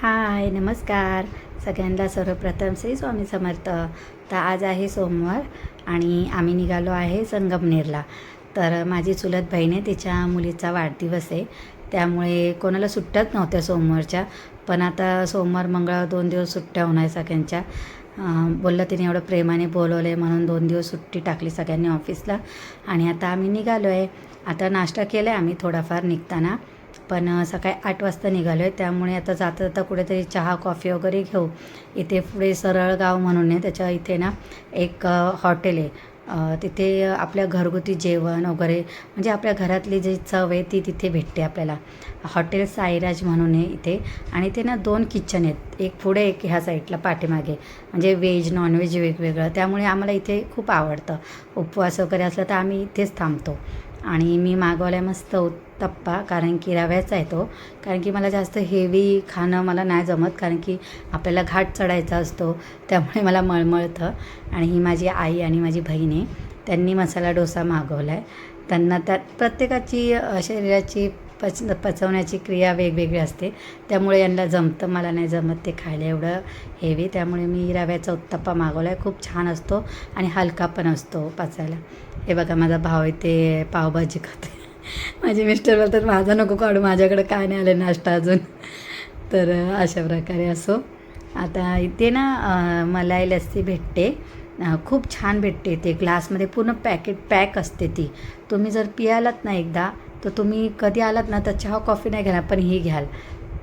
हाय नमस्कार. सगळ्यांना सर्वप्रथम श्री स्वामी समर्थ. तर आज आहे सोमवार आणि आम्ही निघालो आहे संगमनेरला. तर माझी चुलत बहीण आहे तिच्या मुलीचा वाढदिवस आहे. त्यामुळे कोणाला सुट्ट्याच नव्हत्या सोमवारच्या. पण आता सोमवार मंगळवार दोन दिवस सुट्ट्या होणार सगळ्यांच्या. बोललं तिने एवढं प्रेमाने बोलवलं आहे म्हणून दोन दिवस सुट्टी टाकली सगळ्यांनी ऑफिसला. आणि आता आम्ही निघालो आहे आता नाश्ता केला आहे आम्ही थोडाफार निघताना. पण सकाळी आठ वाजता निघालो आहे त्यामुळे आता जाता जाता कुठेतरी चहा कॉफी वगैरे घेऊ. इथे पुढे सरळगाव म्हणून आहे. त्याच्या इथे ना एक हॉटेल आहे. तिथे आपल्या घरगुती जेवण वगैरे म्हणजे आपल्या घरातली जी चव आहे ती तिथे भेटते आपल्याला. हॉटेल साईराज म्हणून आहे इथे. आणि ते ना दोन किचन आहेत. एक पुढे एक ह्या साईडला पाठीमागे. म्हणजे व्हेज नॉनव्हेज वेगवेगळं. त्यामुळे आम्हाला इथे खूप आवडतं. उपवास वगैरे असला तर आम्ही इथेच थांबतो. आणि मी मागवला मस्त उत्तप्पा कारण की रव्याचा आहे तो. कारण की मला जास्त हेवी खाणं मला नाही जमत कारण की आपल्याला घाट चढायचा असतो त्यामुळे मला मळमळतं. आणि ही माझी आई आणि माझी बहीण आहे त्यांनी मसाला डोसा मागवला आहे त्यांना त्यात प्रत्येकाची शरीराची पच पचवण्याची क्रिया वेगवेगळी असते. त्यामुळे यांना जमतं. मला नाही जमत ते खायला एवढं हेवी त्यामुळे मी रव्याचा उत्तप्पा मागवला आहे खूप छान असतो आणि हलका पण असतो पचायला. हे बघा माझा भाव इथे पावभाजी खाते. माझे मिस्टर बोलतात माझा नको काढू. माझ्याकडे काय नाही आलं नाश्ता अजून. तर अशा प्रकारे असो. आता इथे ना मलाई लस्सी भेटते. खूप छान भेटते ते ग्लासमध्ये. पूर्ण पॅकेट पॅक असते ती. तुम्ही जर पियालात ना एकदा तर तुम्ही कधी आलात ना तर चहा कॉफी नाही घ्याल पण ही घ्याल.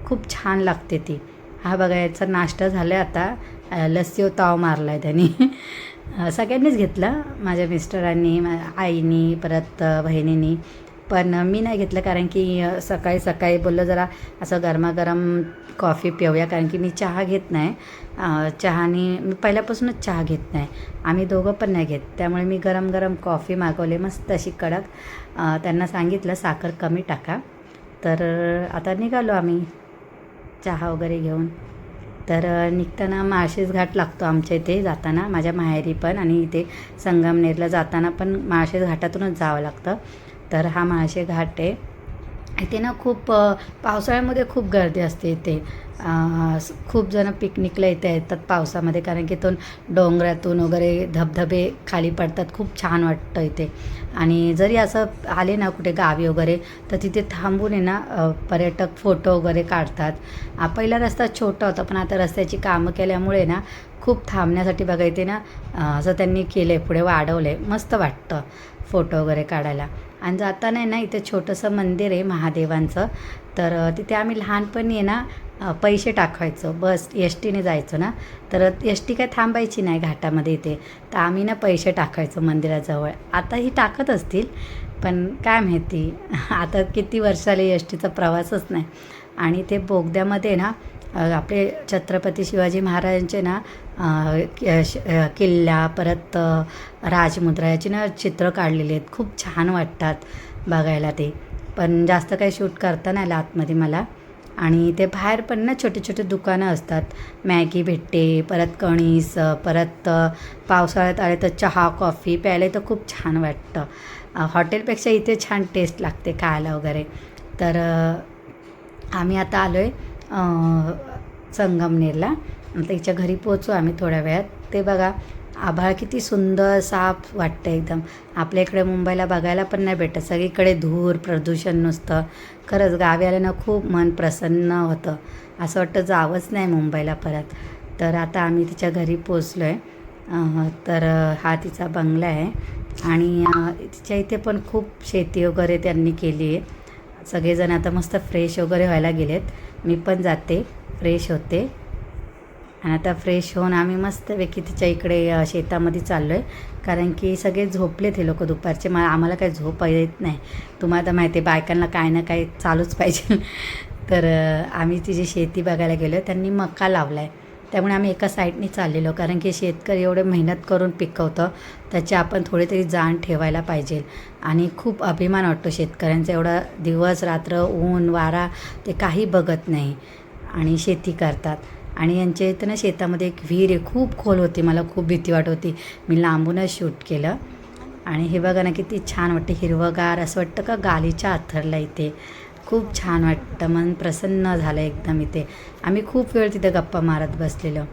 खूप छान लागते ती. हा बघा याचा नाश्ता झाला आहे आता लस्सी ताव मारला आहे त्यांनी सगळ्यांनीच घेतलं. माझ्या मिस्टरांनी आईनी परत बहिणीनी बहिणींनी. पण मी नाही घेतलं कारण की सकाळी सकाळी बोललं जरा असं गरमागरम कॉफी पिऊया कारण की मी चहा घेत नाही. चहाने मी पहिल्यापासूनच चहा घेत नाही. आम्ही दोघं पण नाही घेत. त्यामुळे मी गरम गरम कॉफी मागवली मस्त अशी कडक. त्यांना सांगितलं साखर कमी टाका. तर आता निघालो आम्ही चहा वगैरे घेऊन. तर निघताना माळशेज घाट लागतो आमच्या इथे जाताना माझ्या माहेरी पण आणि इथे संगमनेरला जाताना पण माळशेज घाटातूनच जावं लागतं. तर हा माळशे घाट आहे. इथे ना खूप पावसाळ्यामध्ये खूप गर्दी असते इथे. खूप जणं पिकनिकला इथे येतात पावसामध्ये कारण की तो डोंगरातून वगैरे धबधबे खाली पडतात. खूप छान वाटतं इथे. आणि जरी असं आले ना कुठे गावी वगैरे तर तिथे थांबून आहे ना पर्यटक फोटो वगैरे काढतात. पहिला रस्ता छोटा होता पण आता रस्त्याची कामं केल्यामुळे ना खूप थांबण्यासाठी बघा इथे ना असं त्यांनी केलं आहे पुढे वाढवलं आहे मस्त वाटतं फोटो वगैरे काढायला. आणि जाताना आहे ना इथे छोटंसं मंदिर आहे महादेवांचं. तर तिथे आम्ही लहानपणी आहे ना पैसे टाकवायचो. बस एस टीने जायचो ना. तर एस टी काय थांबायची नाही घाटामध्ये इथे. तर आम्ही ना पैसे टाकायचो मंदिराजवळ. आताही टाकत असतील पण काय माहिती. आता किती वर्षाले एस टीचा प्रवासच नाही. आणि ते बोगद्यामध्ये ना आपले छत्रपती शिवाजी महाराजांचे ना कि- श- किल्ला परत राजमुद्रा याची ना चित्र काढलेली आहेत. खूप छान वाटतात बघायला ते. पण जास्त काही शूट करता नाही आलं आतमध्ये मला. आणि ते बाहेर पण ना छोटे छोटे दुकानं असतात. मॅगी भेटते परत कणीस परत पावसाळ्यात आले तर चहा कॉफी प्यायला तर खूप छान वाटतं. हॉटेलपेक्षा इथे छान टेस्ट लागते खायला वगैरे. तर आम्ही आता आलो आहे संगमनेरला. आता हिच्या घरी पोचू आम्ही थोड्या वेळात. ते बघा आभाळ किती सुंदर साफ वाटतं एकदम. आपल्या इकडे मुंबईला बघायला पण नाही भेटत. सगळीकडे धूर प्रदूषण नुसतं. खरंच गावी आल्यानं खूप मन प्रसन्न होतं. असं वाटतं जावंच नाही मुंबईला परत. तर आता आम्ही तिच्या घरी पोचलो आहे तर हा तिचा बंगला आहे. आणि तिच्या इथे पण खूप शेती वगैरे त्यांनी केली आहे. सगळेजण आता मस्त फ्रेश वगैरे व्हायला गेलेत. मी पण जाते. फ्रेश होते. आणि आता फ्रेश होऊन आम्ही मस्तपैकी तिच्या इकडे शेतामध्ये चाललो आहे कारण की सगळे झोपलेत हे लोक दुपारचे. मला आम्हाला काही झोप येत नाही. तुम्हाला तर माहिती आहे बायकांना काय ना काय चालूच पाहिजे. तर आम्ही तिची शेती बघायला गेलो त्यांनी मका लावला आहे त्यामुळे आम्ही एका साईडने चाललेलो. कारण की शेतकरी एवढे मेहनत करून पिकवतं. त्याची आपण थोडी तरी जाण ठेवायला पाहिजे. आणि खूप अभिमान वाटतो शेतकऱ्यांचा. एवढा दिवस रात्र ऊन वारा ते काही बघत नाही. आणि शेती करतात. आणि यांच्या इथं ना शेतामध्ये एक विहीर आहे खूप खोल होती मला खूप भीती वाटत होती. मी लांबूनच शूट केलं. आणि हे बघा ना किती छान वाटतं हिरवंगार असं वाटतं का गालीच्या आथरला इथे. खूप छान वाटतं मन प्रसन्न झालं एकदम इथे. आम्ही खूप वेळ तिथे गप्पा मारत बसलेलो.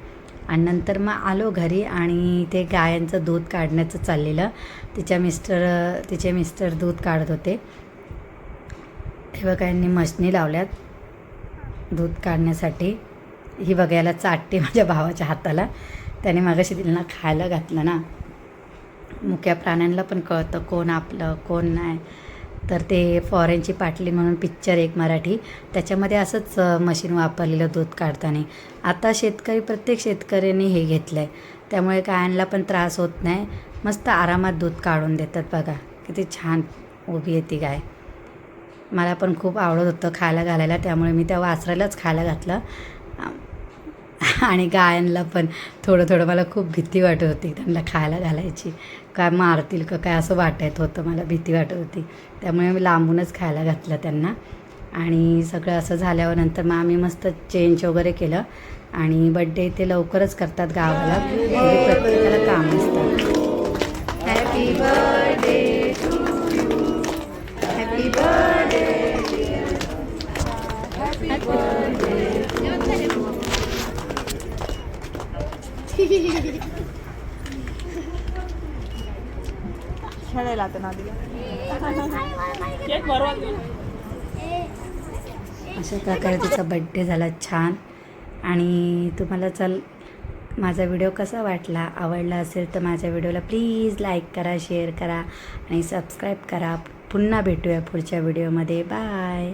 आणि नंतर मग आलो घरी आणि ते गायांचं दूध काढण्याचं चाललेलं. तिच्या मिस्टर तिचे मिस्टर दूध काढत होते. हे बघा यांनी मशनी लावल्यात दूध काढण्यासाठी. ही बघायला चाटते माझ्या भावाच्या हाताला. त्याने मागाशी तिला खायला घातलं ना. मुक्या प्राण्यांना पण कळतं कोण आपलं कोण नाही. तर ते फॉरेनची पाटली म्हणून पिक्चर एक मराठी. त्याच्यामध्ये असंच मशीन वापरलेलं दूध काढताना. आता शेतकरी प्रत्येक शेतकऱ्याने हे घेतलं आहे त्यामुळे गायांना पण त्रास होत नाही. मस्त आरामात दूध काढून देतात बघा. किती छान उभी आहे ती गाय. मला पण खूप आवडत होतं खायला घालायला. त्यामुळे मी त्या वासरालाच खायला घातलं. आणि गायांना पण थोडं थोडं मला खूप भीती वाटत होती त्यांना खायला घालायची. काय मारतील का काय असं वाटत होतं मला भीती वाटत होती. त्यामुळे मी लांबूनच खायला घातलं त्यांना. आणि सगळं असं झाल्यावर नंतर मग आम्ही मस्त चेंज वगैरे केलं. आणि बड्डे ते लवकरच करतात गावाला. म्हणजे प्रत्येकाला काम असतं. खेळायला आता नादीला अशा प्रकारे तिचा बड्डे झाला छान. आणि तुम्हाला चल माझा व्हिडिओ कसा वाटला आवडला असेल तर माझ्या व्हिडिओला प्लीज लाईक करा शेअर करा आणि सबस्क्राईब करा. पुन्हा भेटूया पुढच्या व्हिडिओमध्ये बाय